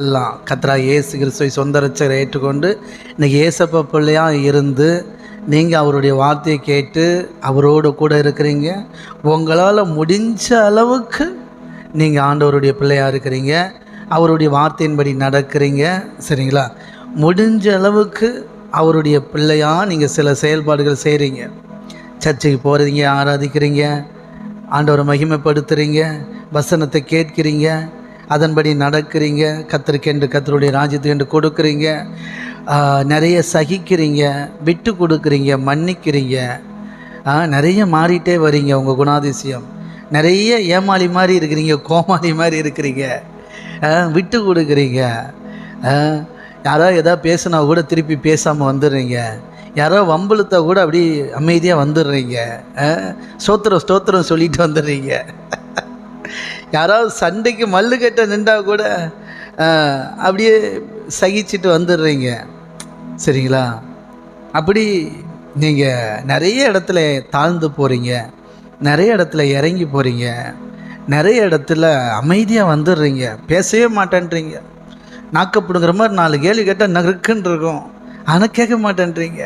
எல்லாம் கத்ரா ஏசு கிறிஸ்துவை சொந்த ரட்சகரை ஏற்றுக்கொண்டு இன்றைக்கி ஏசப்ப பிள்ளையாக இருந்து நீங்கள் அவருடைய வார்த்தையை கேட்டு அவரோடு கூட இருக்கிறீங்க. உங்களால் முடிஞ்ச அளவுக்கு நீங்கள் ஆண்டவருடைய பிள்ளையாக இருக்கிறீங்க. அவருடைய வார்த்தையின்படி நடக்கிறீங்க. சரிங்களா? முடிஞ்ச அளவுக்கு அவருடைய பிள்ளையாக நீங்கள் சில செயல்பாடுகள் செய்கிறீங்க சர்ச்சைக்கு போகிறீங்க ஆராதிக்கிறீங்க ஆண்டவரை மகிமைப்படுத்துகிறீங்க வசனத்தை கேட்கிறீங்க அதன்படி நடக்கிறீங்க கத்தருக்கென்று கத்தருடைய ராஜ்யத்துக்கென்று கொடுக்குறீங்க. நிறைய சகிக்கிறீங்க விட்டு கொடுக்குறீங்க மன்னிக்கிறீங்க. நிறைய மாறிட்டே வரீங்க உங்கள் குணாதிசயம். நிறைய ஏமாளி மாதிரி இருக்கிறீங்க கோமாளி மாதிரி இருக்கிறீங்க. விட்டு கொடுக்குறீங்க. யாரோ எதாவது பேசுனா கூட திருப்பி பேசாமல் வந்துடுறீங்க. யாரோ வம்புழுத்தா கூட அப்படி அமைதியாக வந்துடுறீங்க. ஆஹ், ஸ்தோத்திரம் ஸ்தோத்திரம் சொல்லிட்டு வந்துடுறீங்க. யாராவது சண்டைக்கு மல்லு கட்ட நின்றா கூட அப்படியே சகிச்சுட்டு வந்துடுறீங்க. சரிங்களா? அப்படி நீங்கள் நிறைய இடத்துல தாழ்ந்து போகிறீங்க நிறைய இடத்துல இறங்கி போகிறீங்க நிறைய இடத்துல அமைதியாக வந்துடுறீங்க. பேசவே மாட்டேன்றீங்க. நாக்கப்படுங்கிற மாதிரி நாலு கேள்வி கேட்டால் நறுக்குன்னு இருக்கும். ஆனால் கேட்க மாட்டேன்றீங்க.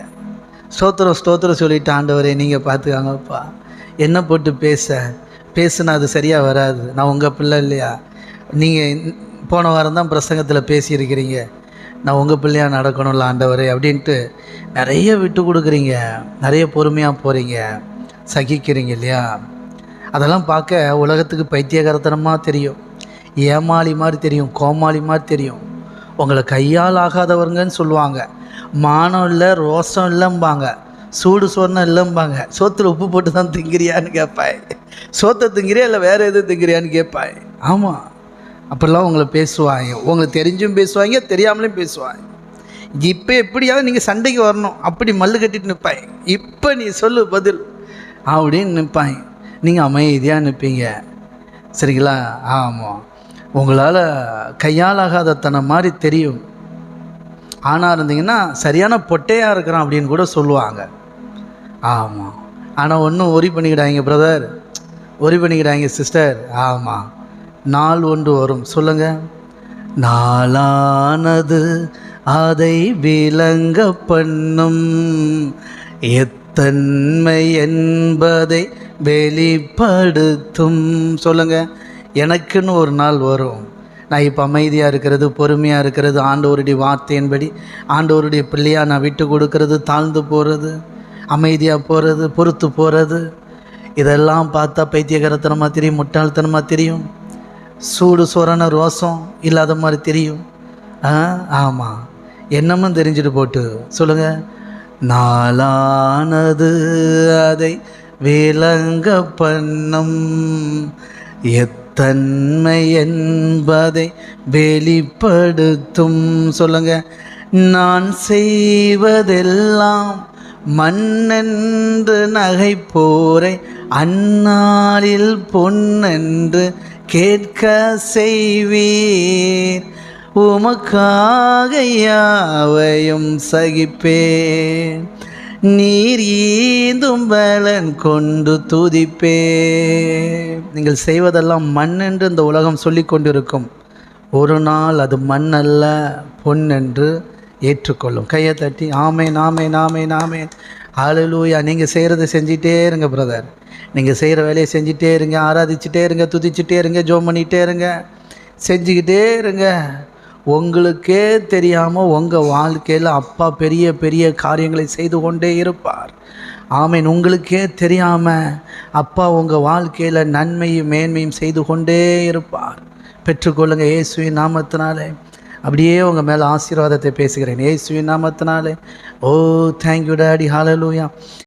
ஸ்தோத்திரம் ஸ்தோத்திரம் சொல்லிட்டு ஆண்டவரே நீங்கள் பார்த்துக்காங்கப்பா. என்ன போட்டு பேச. பேசுனா அது சரியாக வராது. நான் உங்கள் பிள்ளை இல்லையா? நீங்கள் போன வாரம் தான் பிரசங்கத்தில் பேசியிருக்கிறீங்க. நான் உங்கள் பிள்ளையாக நடக்கணும்ல ஆண்டவரே அப்படின்ட்டு நிறைய விட்டு கொடுக்குறீங்க. நிறைய பொறுமையாக போகிறீங்க சகிக்கிறீங்க இல்லையா? அதெல்லாம் பார்க்க உலகத்துக்கு பைத்தியகரத்தனமாக தெரியும். ஏமாளி மாதிரி தெரியும் கோமாளி மாதிரி தெரியும். உங்களை கையால் ஆகாதவங்கன்னு சொல்லுவாங்க. மானம் இல்லை ரோஷம் இல்லைம்பாங்க. சூடு சொன்ன இல்லைம்பாங்க. சோத்தில் உப்பு போட்டு தான் திங்கிறியான்னு கேட்பேன் சோத்தை திங்கிறியா இல்லை வேறு எது திங்கிறியான்னு கேட்பாய். ஆமாம் அப்படிலாம் உங்களை பேசுவாங்க. உங்களுக்கு தெரிஞ்சும் பேசுவாங்க தெரியாமலேயும் பேசுவாங்க. இப்போ எப்படியாவது நீங்கள் சண்டைக்கு வரணும். அப்படி மல்லு கட்டிட்டு நிற்பாய் இப்போ நீ சொல்லு பதில். அப்படின்னு நிற்பாங்க நீங்கள் அமைதியாக நிற்பீங்க சரிங்களா? ஆமாம் உங்களால் கையாலாகாதத்தனம் மாதிரி தெரியும். ஆணாக இருந்தீங்கன்னா சரியான பொட்டையாக இருக்கிறான் அப்படின்னு கூட சொல்லுவாங்க. ஆமாம் ஆனால் ஒன்றும் ஒரி பண்ணிக்கிடாங்க பிரதர் ஒரி பண்ணிக்கிறாங்க சிஸ்டர் ஆமாம் நாள் ஒன்று வரும். சொல்லுங்கள் நாளானது அதை விளங்க பண்ணும். எத்தன்மை என்பதை வெளிப்படுத்தும். சொல்லுங்க. எனக்குன்னு ஒரு நாள் வரும். நான் இப்போ அமைதியாக இருக்கிறது பொறுமையாக இருக்கிறது ஆண்டவருடைய வார்த்தையின்படி ஆண்டவருடைய பிள்ளையாக நான் விட்டு கொடுக்கறது தாழ்ந்து போகிறது அமைதியாக போகிறது பொறுத்து போகிறது இதெல்லாம் பார்த்தா பைத்தியகரத்தனமாக தெரியும் முட்டாள்தனமாக தெரியும். சூடு சொரண ரோசம் இல்லாத மாதிரி தெரியும். ஆ ஆமாம் என்னமும் தெரிஞ்சுட்டு போட்டு சொல்லுங்க. நாளானது அதை விளங்க பண்ணும். எத்தன்மை என்பதை வெளிப்படுத்தும். சொல்லுங்க. நான் செய்வதெல்லாம் மண்ணென்று நகைப்போரை அந்நாளில் பொன்னென்று கேட்க செய்வீர். உமக்காக யாவையும் சகிப்பேன். நீர் ஈந்தும் பலன் கொண்டு துதிப்பே நீங்கள் செய்வதெல்லாம் மண் என்று இந்த உலகம் சொல்லிக் கொண்டிருக்கும். ஒரு நாள் அது மண் அல்ல பொன் என்று ஏற்றுக்கொள்ளும். கையை தட்டி ஆமே நாமே நாமே நாமே ஆளுலூயா நீங்கள் செய்கிறத செஞ்சிட்டே இருங்க பிரதர் நீங்கள் செய்கிற வேலையை செஞ்சிட்டே இருங்க ஆராதிச்சிட்டே இருங்க துதிச்சுட்டே இருங்க ஜோம் பண்ணிகிட்டே இருங்க. செஞ்சுக்கிட்டே இருங்க. உங்களுக்கே தெரியாமல் உங்கள் வாழ்க்கையில் அப்பா பெரிய பெரிய காரியங்களை செய்து கொண்டே இருப்பார். ஆமீன். உங்களுக்கே தெரியாமல் அப்பா உங்கள் வாழ்க்கையில் நன்மையும் மேன்மையும் செய்து கொண்டே இருப்பார். பெற்றுக்கொள்ளுங்கள் இயேசுவின் நாமத்தினாலே. அப்படியே உங்கள் மேலே ஆசீர்வாதத்தை பேசுகிறேன். இயேசுவின் நாமத்தினாலே. ஓ தேங்க்யூ டாடி ஹாலலூயா